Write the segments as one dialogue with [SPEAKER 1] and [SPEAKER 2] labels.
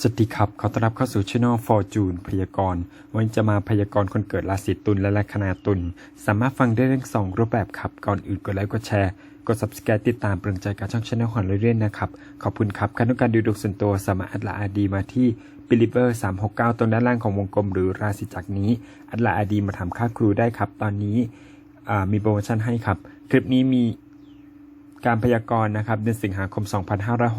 [SPEAKER 1] สวัสดีครับ ขอต้อนรับเข้าสู่ช่อง Fortune พยากรณ์วันจะมาพยากรณ์คนเกิดราศีตุลและลัคนาตุล สามารถฟังได้ทั้งสองรูปแบบครับ ก่อนอื่นกดไลค์กดแชร์ กด subscribe ติดตามเปลืองใจกับช่องช่องของเราเรื่อยๆนะครับ ขอบคุณครับใครต้องการดูดวงส่วนตัวสามารถอัดละอาดีมาที่ believer 369 ตรงด้านล่างของวงกลมหรือราศีจักรนี้ อัดละอาดีมาทำค่าครูได้ครับ ตอนนี้มีโปรโมชั่นให้ครับ คลิปนี้มี การพยากรณ์นะครับเดือนสิงหาคม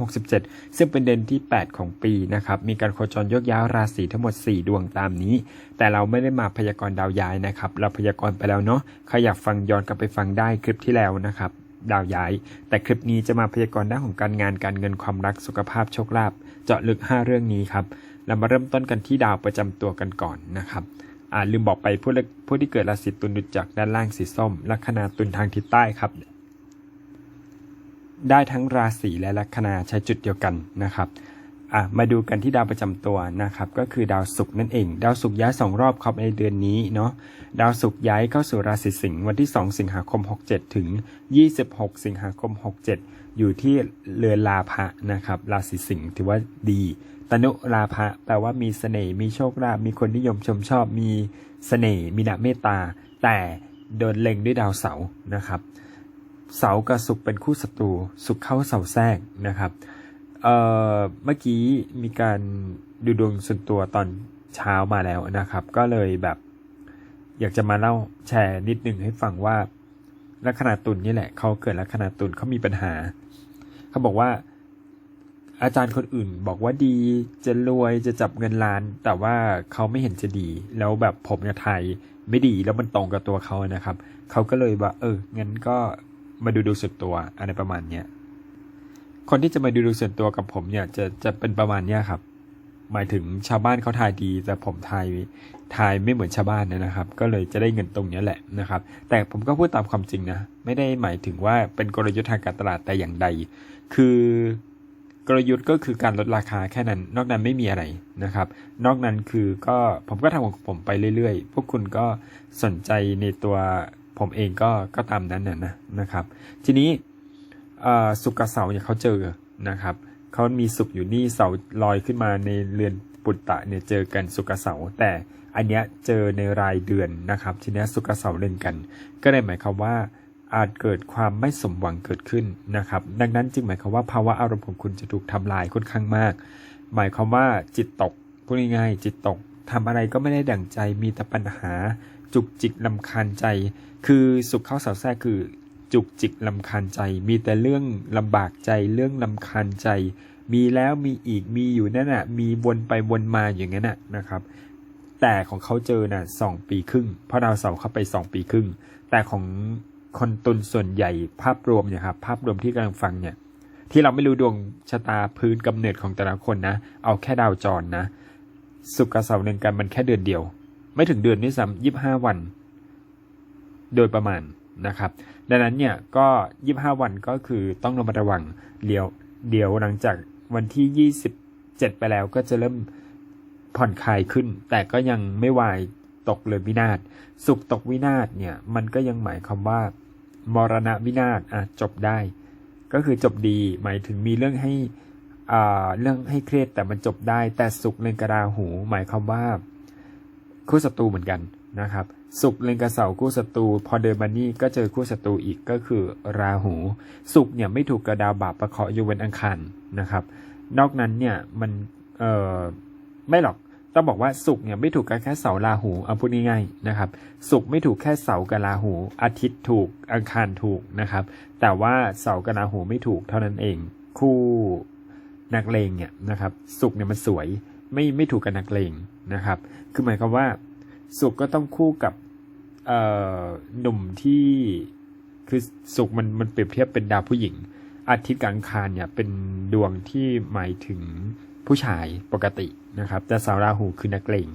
[SPEAKER 1] 2567 ซึ่งเป็นเดือนที่ 8 ของปีนะครับมีการโคจรยกย้ายราศีทั้งหมด 4 ดวงตามนี้ แต่เราไม่ได้มาพยากรณ์ดาวย้ายนะครับ เราพยากรณ์ไปแล้วเนาะใครอยากฟังย้อนกลับไปฟังได้คลิปที่แล้วนะครับดาวย้าย แต่คลิปนี้จะมาพยากรณ์ด้านของการงานการเงินความรักสุขภาพโชคลาภเจาะลึก 5 เรื่องนี้ครับเรามาเริ่มต้นกันที่ดาวประจำตัวกันก่อนนะครับอ่าลืมบอกไปผู้ผู้ที่เกิดราศีตุลดูจากด้านล่างสีส้มลัคนาตุลทางทิศใต้ครับ ได้ทั้งราศีและลัคนาใช้จุดเดียวกันนะครับอะมาดูกันที่ดาวประจำตัวนะครับ ก็คือดาวศุกร์นั่นเอง ดาวศุกร์ย้ายสองรอบครับในเดือนนี้เนาะดาวศุกร์ย้ายเข้าสู่ราศีสิงห์วันที่ 2 สิงหาคม 67 ถึง 26 สิงหาคม 67 อยู่ที่เรือนลาภะนะครับ ราศีสิงห์ถือว่าดีตนุลาภะแปลว่ามีเสน่ห์มีโชคลาภมีคนนิยมชมชอบมีเสน่ห์มีนาเมตตา แต่โดนเล็งด้วยดาวเสาร์นะครับ เสากับศุกเป็นคู่ศัตรูศุกเข้าเสาแทรกนะครับเอ่อเมื่อกี้มีการดูดวงส่วนตัวตอนเช้ามาแล้วนะครับ ก็เลยแบบ อยากจะมาเล่าแชร์นิดนึงให้ฟังว่าลัคนาตุลนี่แหละเขาเกิดลัคนาตุลเขามีปัญหาเขาบอกว่า อาจารย์คนอื่นบอกว่าดีจะรวยจะจับเงินล้าน แต่ว่าเขาไม่เห็นจะดี แล้วแบบผมกับไทยไม่ดีแล้วมันตรงกับตัวเขานะครับเขาก็เลยว่า เอองั้นก็ มาดูดูส่วนตัวอะไรประมาณเนี้ยคนที่จะมาดูดูส่วนตัวกับผมเนี่ยจะจะเป็นประมาณเนี้ยครับ หมายถึงชาวบ้านเขาทายดี แต่ผมทายทายไม่เหมือนชาวบ้านนะครับ ก็เลยจะได้เงินตรงเนี้ยแหละนะครับ แต่ผมก็พูดตามความจริงนะ ไม่ได้หมายถึงว่าเป็นกลยุทธ์ทางการตลาดแต่อย่างใด คือกลยุทธ์ก็คือการลดราคาแค่นั้น นอกนั้นไม่มีอะไรนะครับ นอกนั้นคือก็ผมก็ทำของผมไปเรื่อยๆ พวกคุณก็สนใจในตัว ผมเองก็ก็ตามนั้นนะนะนะครับ ทีนี้สุกกับเสาเนี่ยเขาเจอนะครับเขามีสุกอยู่นี่เสาลอยขึ้นมาในเรือนปุตตะเนี่ยเจอกันสุกกับเสาแต่อันเนี้ยเจอในรายเดือนนะครับ ทีนี้สุกกับเสาเล่นกัน ก็เลยหมายความว่าอาจเกิดความไม่สมหวังเกิดขึ้นนะครับ ดังนั้นจึงหมายความว่าภาวะอารมณ์ของคุณจะถูกทำลายค่อนข้างมาก หมายความว่าจิตตกพูดง่ายๆจิตตกทำอะไรก็ไม่ได้ดั่งใจมีแต่ปัญหา จุกจิกลำคาญใจ คือสุขเข้าเสาแทรกคือจุกจิกลำคาญใจ มีแต่เรื่องลำบากใจเรื่องลำคาญใจ มีแล้วมีอีกมีอยู่นั่นน่ะ มีวนไปวนมาอย่างนั้นน่ะนะครับ แต่ของเขาเจอน่ะสองปีครึ่งเพราะดาวเสาร์เข้าไปสองปีครึ่ง แต่ของคนตุลส่วนใหญ่ภาพรวมเนี่ยครับภาพรวมที่กำลังฟังเนี่ยที่เราไม่รู้ดวงชะตาพื้นกำเนิดของแต่ละคนนะ เอาแค่ดาวจรนะ สุกกับเสาร์เนื่องกันมันแค่เดือนเดียว ไม่ถึงเดือนด้วยซ้ำยี่ห้าวัน โดยประมาณนะครับ ดังนั้นเนี่ยก็ยี่ห้าวันก็คือต้องระมัดระวังเดี๋ยวเดี๋ยวหลังจากวันที่ยี่สิบเจ็ดไปแล้วก็จะเริ่มผ่อนคลายขึ้น แต่ก็ยังไม่วายตกเลยวินาศสุขตกวินาศเนี่ย มันก็ยังหมายความว่ามรณะวินาศอะจบได้ ก็คือจบดีหมายถึงมีเรื่องให้อ่าเรื่องให้เครียดแต่มันจบได้ แต่สุขเลนกระดาหู หมายความว่า คู่ศัตรูเหมือนกันนะครับสุขเล็งกับเสาคู่ศัตรูพอเดินมานี่ก็เจอคู่ศัตรูอีกก็คือราหูสุขเนี่ยไม่ถูกกระดาวบาปประเคาะอยู่บนอังคารนะครับ นอกนั้นเนี่ยมันเออไม่หรอกต้องบอกว่าสุขเนี่ยไม่ถูกกับแค่เสาราหูเอาพูดง่ายๆนะครับสุขไม่ถูกแค่เสากับราหู อาทิตย์ถูกอังคารถูกนะครับ แต่ว่าเสากับราหูไม่ถูกเท่านั้นเอง คู่นักเลงเนี่ยนะครับสุขเนี่ยมันสวย ไม่ไม่ถูกกับนักเลงนะครับ คือหมายความว่าสุขก็ต้องคู่กับเอหนุ่มที่คือสุขมันมันเปรียบเทียบเป็นดาวผู้หญิง อาทิตย์กับอังคารเนี่ยเป็นดวงที่หมายถึงผู้ชายปกตินะครับ แต่สาวราหูคือนักเลง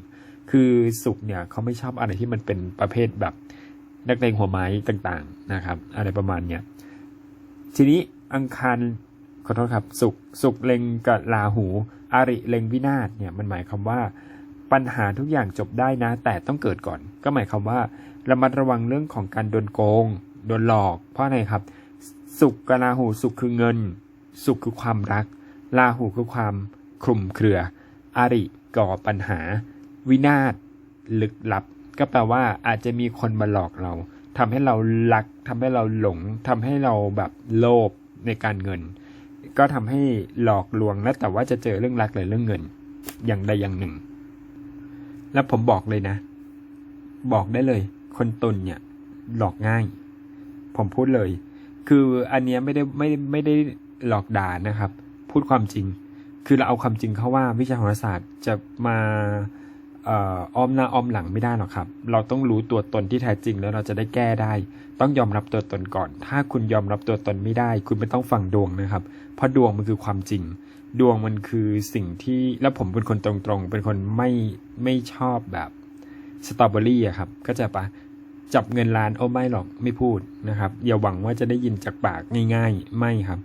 [SPEAKER 1] คือสุขเนี่ยเขาไม่ชอบอะไรที่มันเป็นประเภทแบบนักเลงหัวไม้ต่างๆนะครับ อะไรประมาณเนี้ยทีนี้อังคารขอโทษครับ สุขสุขเล็งกับราหู อาริเล็งวินาศเนี่ยมันหมายความว่าปัญหาทุกอย่างจบได้นะ แต่ต้องเกิดก่อน ก็หมายความว่าระมัดระวังเรื่องของการโดนโกง โดนหลอก เพราะอะไรครับ สุขกับราหูสุขคือเงิน สุขคือความรักราหูคือความคลุมเครือ อาริก่อปัญหา วินาศลึกลับ ก็แปลว่าอาจจะมีคนมาหลอกเราทำให้เรารักทำให้เราหลงทำให้เราแบบโลภในการเงิน ก็ทำให้หลอกลวงแล้วแต่ว่าจะเจอเรื่องรักหรือเรื่องเงิน อย่างใดอย่างหนึ่ง แล้วผมบอกเลยนะ บอกได้เลย คนตนเนี่ยหลอกง่าย ผมพูดเลย คืออันเนี้ยไม่ได้ไม่ไม่ได้หลอกด่านะครับ พูดความจริง คือเราเอาความจริงเข้าว่าวิชาโหราศาสตร์จะมา อ้อมหน้าอ้อมหลังไม่ได้หรอกครับ เราต้องรู้ตัวตนที่แท้จริงแล้วเราจะได้แก้ได้ ต้องยอมรับตัวตนก่อน ถ้าคุณยอมรับตัวตนไม่ได้ คุณไม่ต้องฟังดวงนะครับ เพราะดวงมันคือความจริง ดวงมันคือสิ่งที่แล้วผมเป็นคนตรงๆ เป็นคนไม่ไม่ชอบแบบสตรอเบอรี่อะครับก็จะปะจับเงินล้านโอ้ไม่หรอกไม่พูดนะครับอย่าหวังว่าจะได้ยินจากปากง่าย ๆ ไม่ครับ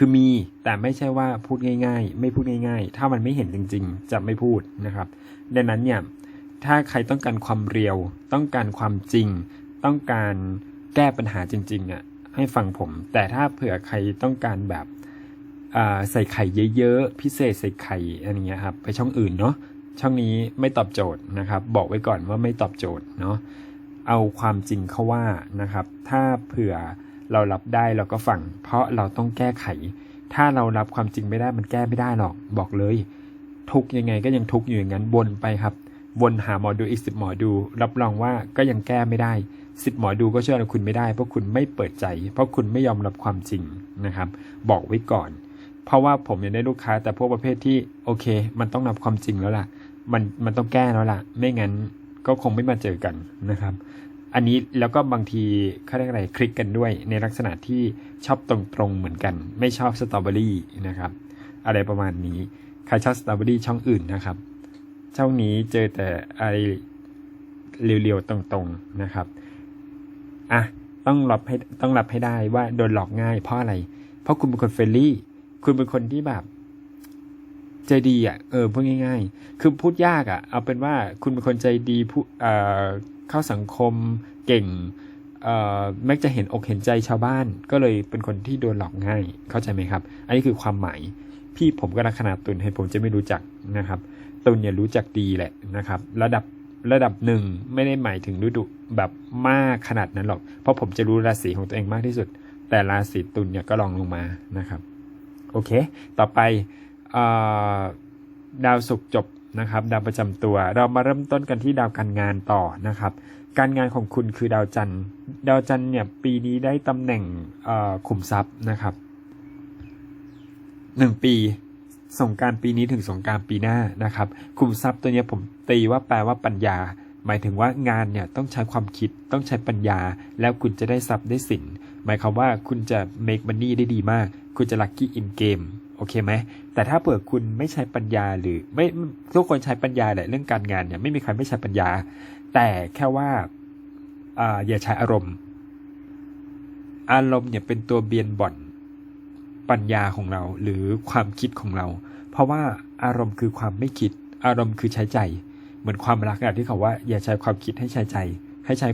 [SPEAKER 1] คือมีแต่ไม่ใช่ว่าพูดง่าย ๆ ไม่พูดง่าย ๆ ถ้ามันไม่เห็นจริง ๆ จะไม่พูดนะครับ ดังนั้นเนี่ยถ้าใครต้องการความเรียว ต้องการความจริง ต้องการแก้ปัญหาจริงๆอะให้ฟังผม แต่ถ้าเผื่อใครต้องการแบบใส่ไข่เยอะๆ พิเศษใส่ไข่อะไรเงี้ยครับไปช่องอื่นเนาะช่องนี้ไม่ตอบโจทย์นะครับ บอกไว้ก่อนว่าไม่ตอบโจทย์เนาะเอาความจริงเข้าว่านะครับ ถ้าเผื่อ เรารับได้เราก็ฟัง เพราะเราต้องแก้ไข ถ้าเรารับความจริงไม่ได้มันแก้ไม่ได้หรอก บอกเลย ทุกยังไงก็ยังทุกอยู่อย่างนั้นวนไปครับ วนหาหมอดูอีกสิบหมอดู รับรองว่าก็ยังแก้ไม่ได้สิบหมอดูก็ช่วยอะไรคุณไม่ได้ เพราะคุณไม่เปิดใจ เพราะคุณไม่ยอมรับความจริงนะครับ บอกไว้ก่อน เพราะว่าผมยังได้ลูกค้าแต่พวกประเภทที่โอเค มันต้องรับความจริงแล้วล่ะ มันมันต้องแก้แล้วล่ะ ไม่งั้นก็คงไม่มาเจอกันนะครับ อันนี้แล้วก็บางทีเขาเรียกอะไรคลิกกันด้วย ในลักษณะที่ชอบตรงๆเหมือนกัน ไม่ชอบสตรอเบอรี่นะครับ อะไรประมาณนี้ ใครชอบสตรอเบอรี่ช่องอื่นนะครับช่องนี้เจอแต่อะไรเรียวๆตรงๆนะครับอะต้องรับให้ต้องรับให้ได้ว่าโดนหลอกง่ายเพราะอะไร เพราะคุณเป็นคนเฟรนลี่ คุณเป็นคนที่แบบใจดีอะเออพูดง่าย ๆ คือพูดยากอะ เอาเป็นว่าคุณเป็นคนใจดีผู้เอ่อ เข้าสังคมเก่งเอ่อมักจะเห็นอกเห็นใจชาวบ้าน ก็เลยเป็นคนที่โดนหลอกง่ายเข้าใจไหมครับ อันนี้คือความหมายพี่ผมก็ลักษณะตุนให้ผมจะไม่รู้จักนะครับตุนเนี่ยรู้จักดีแหละนะครับ ระดับระดับหนึ่งไม่ได้หมายถึงฤดูแบบมากขนาดนั้นหรอก เพราะผมจะรู้ราศีของตัวเองมากที่สุด แต่ราศีตุลเนี่ยก็ลองลงมานะครับ โอเค ต่อไปอดาวศุกร์จบ นะครับ ดาวประจำตัว เรามาเริ่มต้นกันที่ดาวการงานต่อนะครับ การงานของคุณคือดาวจันทร์ ดาวจันทร์เนี่ยปีนี้ได้ตำแหน่งขุมทรัพย์นะครับหนึ่งปีสงการปีนี้ถึงสงการปีหน้านะครับคุมทรัพย์ตัวนี้ผมตีว่าแปลว่าปัญญา หมายถึงว่างานเนี่ยต้องใช้ความคิดต้องใช้ปัญญา แล้วคุณจะได้ทรัพย์ได้สินหมายความว่าคุณจะ make money ได้ดีมาก คุณจะ lucky in game โอเคไหมแต่ถ้าเผื่อคุณไม่ใช้ปัญญาหรือไม่ทุกคนใช้ปัญญาแหละเรื่องการงานเนี่ยไม่มีใครไม่ใช้ปัญญา แต่แค่ว่าอ่าอย่าใช้อารมณ์ อารมณ์เนี่ยเป็นตัวเบียนบ่อนปัญญาของเราหรือความคิดของเรา เพราะว่าอารมณ์คือความไม่คิด อารมณ์คือใช้ใจ เหมือนความรักอะที่เขาว่า อย่าใช้ความคิดให้ใช้ใจ ให้ใช้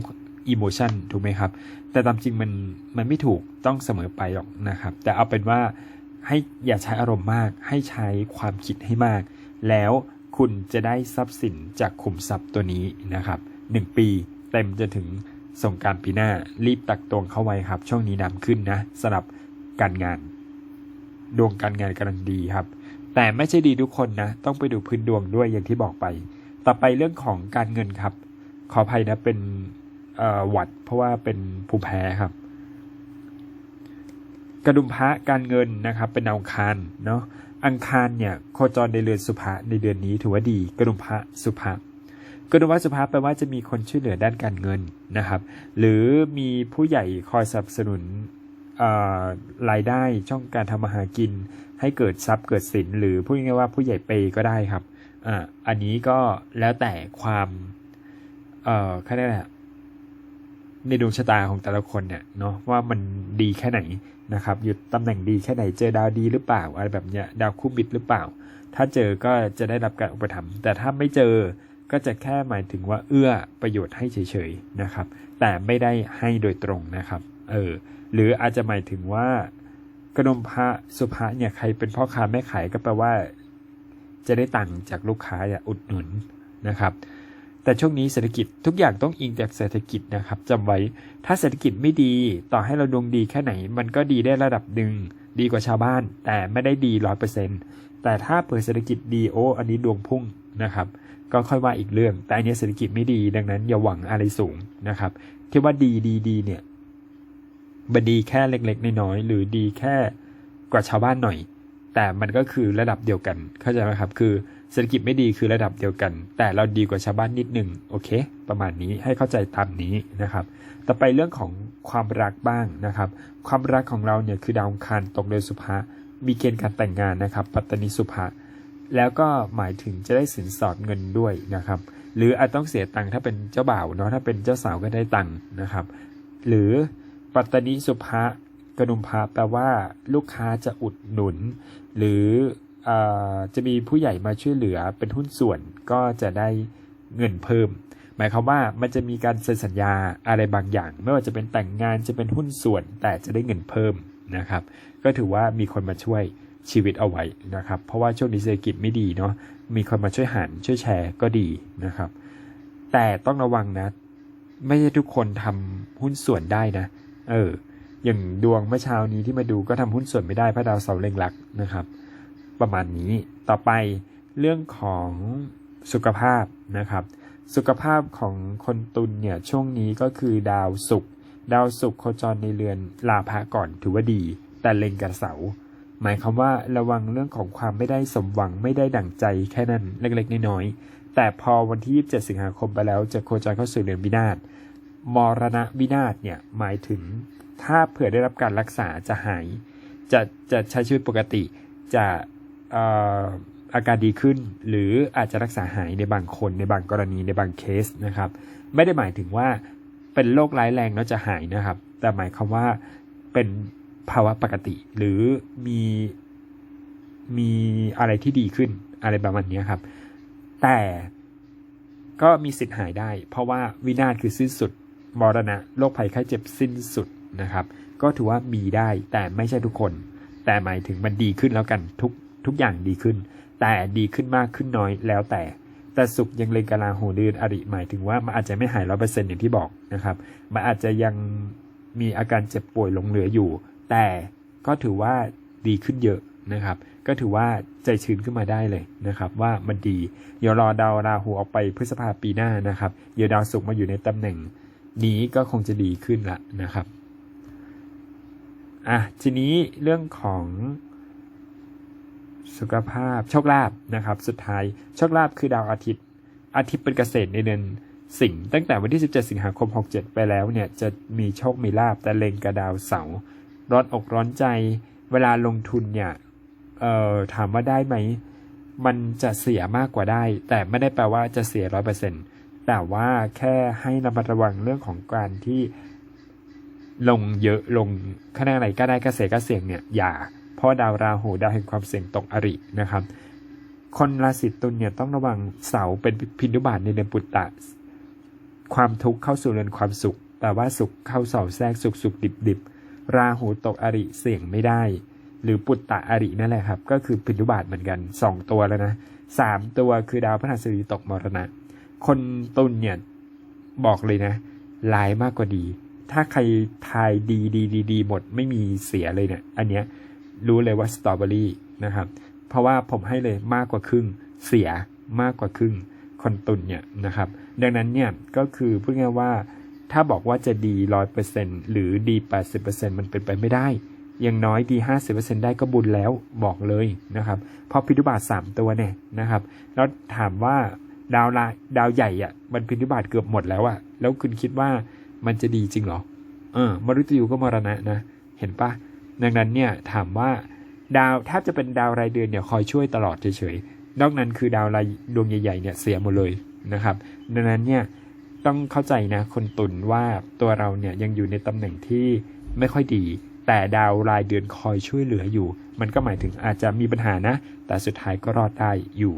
[SPEAKER 1] อิโมชันถูกไหมครับ แต่ตามจริงมันมันไม่ถูกต้องเสมอไปหรอกนะครับ แต่เอาเป็นว่า ให้อย่าใช้อารมณ์มาก ให้ใช้ความคิดให้มาก แล้วคุณจะได้ทรัพย์สินจากขุมทรัพย์ตัวนี้นะครับหนึ่งปีเต็มจนถึงสงการปีหน้ารีบตักตวงเข้าไว้ครับ ช่วงนี้นำขึ้นนะสำหรับการงาน ดวงการงานกำลังดีครับ แต่ไม่ใช่ดีทุกคนนะ ต้องไปดูพื้นดวงด้วยอย่างที่บอกไป ต่อไปเรื่องของการเงินครับ ขออภัยนะเป็นหวัดเพราะว่าเป็นภูมิแพ้ครับ กระดุมพระการเงินนะครับเป็นดาวอังคารเนาะอังคารเนี่ยโคจรในเรือนสุภะในเดือนนี้ถือว่าดี กระดุมพระสุภะกระดุมพระสุภะแปลว่าจะมีคนช่วยเหลือด้านการเงินนะครับ หรือมีผู้ใหญ่คอยสนับสนุนรายได้ช่องการทำมาหากิน ให้เกิดทรัพย์เกิดสินหรือพูดง่ายๆว่าผู้ใหญ่เปย์ก็ได้ครับอ่าอันนี้ก็แล้วแต่ความเอ่อแค่นั้นแหละในดวงชะตาของแต่ละคนเนี่ยเนาะว่ามันดีแค่ไหน นะครับอยู่ตำแหน่งดีแค่ไหนเจอดาวดีหรือเปล่าอะไรแบบเนี้ยดาวคู่บิดหรือเปล่า ถ้าเจอก็จะได้รับการอุปถัมภ์แต่ถ้าไม่เจอก็จะแค่หมายถึงว่าเอื้อประโยชน์ให้เฉยๆนะครับ แต่ไม่ได้ให้โดยตรงนะครับเออหรืออาจจะหมายถึงว่ากระดมพระสุภาเนี่ยใครเป็นพ่อค้าแม่ขายก็แปลว่า จะได้ตังค์จากลูกค้าอย่าอุดหนุนนะครับ แต่ช่วงนี้เศรษฐกิจทุกอย่างต้องอิงจากเศรษฐกิจนะครับจำไว้ ถ้าเศรษฐกิจไม่ดี ต่อให้เราดวงดีแค่ไหน มันก็ดีได้ระดับหนึ่งดีกว่าชาวบ้าน แต่ไม่ได้ดีร้อยเปอร์เซ็นต์แต่ถ้าเปิดเศรษฐกิจดีโอ้อันนี้ดวงพุ่งนะครับก็ค่อยว่าอีกเรื่อง แต่อันนี้เศรษฐกิจไม่ดีดังนั้นอย่าหวังอะไรสูงนะครับที่ว่าดีดีดีเนี่ยมันดีแค่เล็กๆน้อยๆหรือดีแค่กว่าชาวบ้านหน่อย แต่มันก็คือระดับเดียวกันเข้าใจไหมครับ คือ เศรษฐกิจไม่ดีคือระดับเดียวกัน แต่เราดีกว่าชาวบ้านนิดหนึ่งโอเค ประมาณนี้ให้เข้าใจตามนี้นะครับ ต่อไปเรื่องของความรักบ้างนะครับ ความรักของเราเนี่ยคือดาวอังคารตกเดือนสุภะมีเกณฑ์การแต่งงานนะครับ ปัตตนิสุภะแล้วก็หมายถึงจะได้สินสอดเงินด้วยนะครับ หรืออาจต้องเสียตังค์ถ้าเป็นเจ้าบ่าวเนาะถ้าเป็นเจ้าสาวก็ได้ตังค์นะครับ หรือปัตตนิสุภะกระดุมพระแปลว่าลูกค้าจะอุดหนุน หรือ จะมีผู้ใหญ่มาช่วยเหลือเป็นหุ้นส่วนก็จะได้เงินเพิ่ม หมายความว่ามันจะมีการเซ็นสัญญาอะไรบางอย่าง ไม่ว่าจะเป็นแต่งงานจะเป็นหุ้นส่วน แต่จะได้เงินเพิ่มนะครับ ก็ถือว่ามีคนมาช่วยชีวิตเอาไว้นะครับ เพราะว่าช่วงนี้เศรษฐกิจไม่ดีเนาะมีคนมาช่วยหารช่วยแชร์ก็ดีนะครับ แต่ต้องระวังนะ ไม่ใช่ทุกคนทำหุ้นส่วนได้นะ เออ อย่างดวงเมื่อเช้านี้ที่มาดูก็ทำหุ้นส่วนไม่ได้พระดาวเสาเล็งลักนะครับ ประมาณนี้ ต่อไปเรื่องของสุขภาพนะครับ สุขภาพของคนตุลเนี่ยช่วงนี้ก็คือดาวศุกร์ดาวศุกร์โคจรในเรือนลาภะก่อนถือว่าดี แต่เล็งกับเสาหมายความว่าระวังเรื่องของความไม่ได้สมหวังไม่ได้ดั่งใจแค่นั้นเล็กๆน้อยๆแต่พอวันที่ 27 สิงหาคมไปแล้วจะโคจรเข้าสู่เรือนวินาศมรณะวินาศเนี่ยหมายถึงถ้าเผื่อได้รับการรักษาจะหาย จะจะใช้ชีวิตปกติจะ อาการดีขึ้น หรืออาจจะรักษาหายในบางคนในบางกรณีในบางเคสนะครับ ไม่ได้หมายถึงว่าเป็นโรคร้ายแรงแล้วจะหายนะครับ แต่หมายความว่าเป็นภาวะปกติ หรือมีมีอะไรที่ดีขึ้นอะไรประมาณนี้ครับ แต่ก็มีสิทธิ์หายได้ เพราะว่าวินาศคือสิ้นสุดมรณะโรคภัยไข้เจ็บสิ้นสุดนะครับ ก็ถือว่ามีได้แต่ไม่ใช่ทุกคน แต่หมายถึงมันดีขึ้นแล้วกันทุก ทุกอย่างดีขึ้น แต่ดีขึ้นมากขึ้นน้อยแล้วแต่ แต่สุขยังเลงกาลาโหเดือนอริหมายถึงว่ามันอาจจะไม่หายร้อเปอร์เซ็นต์อย่างที่บอกนะครับมันอาจจะยังมีอาการเจ็บป่วยหลงเหลืออยู่ แต่ก็ถือว่าดีขึ้นเยอะนะครับ ก็ถือว่าใจชื้นขึ้นมาได้เลยนะครับ ว่ามันดีเดี๋ยวรอดาวราหูออกไปพฤษภาปีหน้านะครับเดี๋ยวดาวศุกร์มาอยู่ในตำแหน่ง นี้ก็คงจะดีขึ้นละนะครับอะทีนี้เรื่องของ สุขภาพโชคลาภนะครับ สุดท้ายโชคลาภคือดาวอาทิตย์ อาทิตย์เป็นเกษตรในเดือนสิงห์ตั้งแต่วันที่ 17 สิงหาคม 67 ไปแล้วเนี่ยจะมีโชคมีลาภแต่เล็งกับดาวเสาร้อนอกร้อนใจ เวลาลงทุนเนี่ยเอ่อถามว่าได้ไหม มันจะเสียมากกว่าได้ แต่ไม่ได้แปลว่าจะเสียร้อยเปอร์เซ็นต์แต่ว่าแค่ให้ระมัดระวังเรื่องของการที่ลงเยอะลงขนาดไหนก็ได้กระเสก็เสี่ยงเนี่ยอย่า เพราะดาวราหูดาวแห่งความเสี่ยงตกอรินะครับ คนราศีตุลเนี่ยต้องระวังเสาเป็นพินุบาตในเดือนปุตตะ ความทุกข์เข้าสู่เรือนความสุข แต่ว่าสุขเข้าเสาแทรกสุขสุขดิบดิบราหูตกอริเสี่ยงไม่ได้ หรือปุตตะอรินั่นแหละครับ ก็คือพินุบาตเหมือนกันสองตัวแล้วนะสามตัวคือดาวพฤหัสบดีตกมรณะ คนตุลเนี่ยบอกเลยนะลายมากกว่าดี ถ้าใครทายดีดีดีดีหมดไม่มีเสียเลยเนี่ยอันเนี้ย รู้เลยว่าสตรอเบอรี่นะครับเพราะว่าผมให้เลยมากกว่าครึ่งเสียมากกว่าครึ่งคนตุลเนี่ยนะครับ ดังนั้นเนี่ยก็คือพูดง่ายว่าถ้าบอกว่าจะดีร้อยเปอร์เซ็นหรือดีแปดสิบเปอร์เซ็นมันเป็นไปไม่ได้อย่างน้อยดีห้าสิบเปอร์เซ็นได้ก็บุญแล้วบอกเลยนะครับเพราะพิทุบาทสามตัวเนี่ยนะครับ แล้วถามว่าดาวลายดาวใหญ่อะ่ะมันพิทุบาทเกือบหมดแล้วอะ่ะแล้วคุณคิดว่ามันจะดีจริงเหรอเออมฤตยูก็มรณะนะ เห็นปะ ดังนั้นเนี่ยถามว่าดาวถ้าจะเป็นดาวรายเดือนเนี่ยคอยช่วยตลอดเฉยๆ นอกนั้นคือดาวรายดวงใหญ่ๆเนี่ยเสียหมดเลยนะครับ ดังนั้นเนี่ยต้องเข้าใจนะคนตุนว่าตัวเราเนี่ยยังอยู่ในตำแหน่งที่ไม่ค่อยดี แต่ดาวรายเดือนคอยช่วยเหลืออยู่ มันก็หมายถึงอาจจะมีปัญหานะ แต่สุดท้ายก็รอดได้อยู่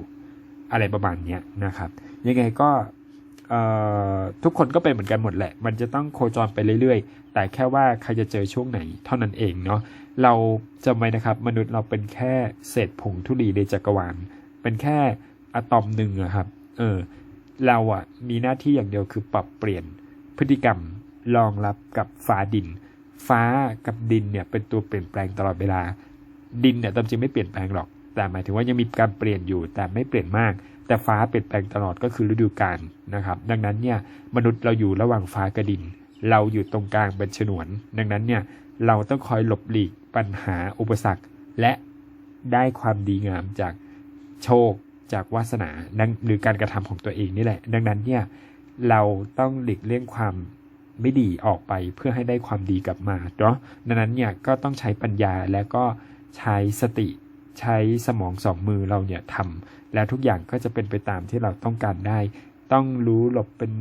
[SPEAKER 1] อะไรประมาณเนี้ยนะครับ ยังไงก็ ทุกคนก็เป็นเหมือนกันหมดแหละ มันจะต้องโคจรไปเรื่อยๆ แต่แค่ว่าใครจะเจอช่วงไหนเท่านั้นเองเนาะ เราจำไว้นะครับ มนุษย์เราเป็นแค่เศษผงธุลีในจักรวาล เป็นแค่อะตอมหนึ่งอะครับ เออ เราอะมีหน้าที่อย่างเดียวคือปรับเปลี่ยนพฤติกรรมรองรับกับฟ้าดิน ฟ้ากับดินเนี่ยเป็นตัวเปลี่ยนแปลงตลอดเวลา ดินเนี่ยตามจริงไม่เปลี่ยนแปลงหรอก แต่หมายถึงว่ายังมีการเปลี่ยนอยู่แต่ไม่เปลี่ยนมาก แต่ฟ้าเปลี่ยนแปลงตลอดก็คือฤดูกาลนะครับ ดังนั้นเนี่ยมนุษย์เราอยู่ระหว่างฟ้ากับดิน เราอยู่ตรงกลางเป็นฉนวน ดังนั้นเนี่ยเราต้องคอยหลบหลีกปัญหาอุปสรรค และได้ความดีงามจากโชคจากวาสนาดังหรือการกระทำของตัวเองนี่แหละ ดังนั้นเนี่ยเราต้องหลีกเลี่ยงความไม่ดีออกไปเพื่อให้ได้ความดีกลับมาเนาะดังนั้นเนี่ยก็ต้องใช้ปัญญาและก็ใช้สติ ใช้สมองสองมือเราเนี่ยทำแล้วทุกอย่างก็จะเป็นไปตามที่เราต้องการได้ ต้องรู้หลบเป็น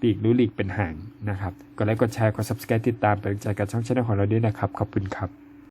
[SPEAKER 1] ปีกรู้หลีกเป็นหางนะครับกดไลค์กดแชร์กด subscribe ติดตามเป็นกำลังใจกับช่องช่องของเราด้วยนะครับ ขอบคุณครับ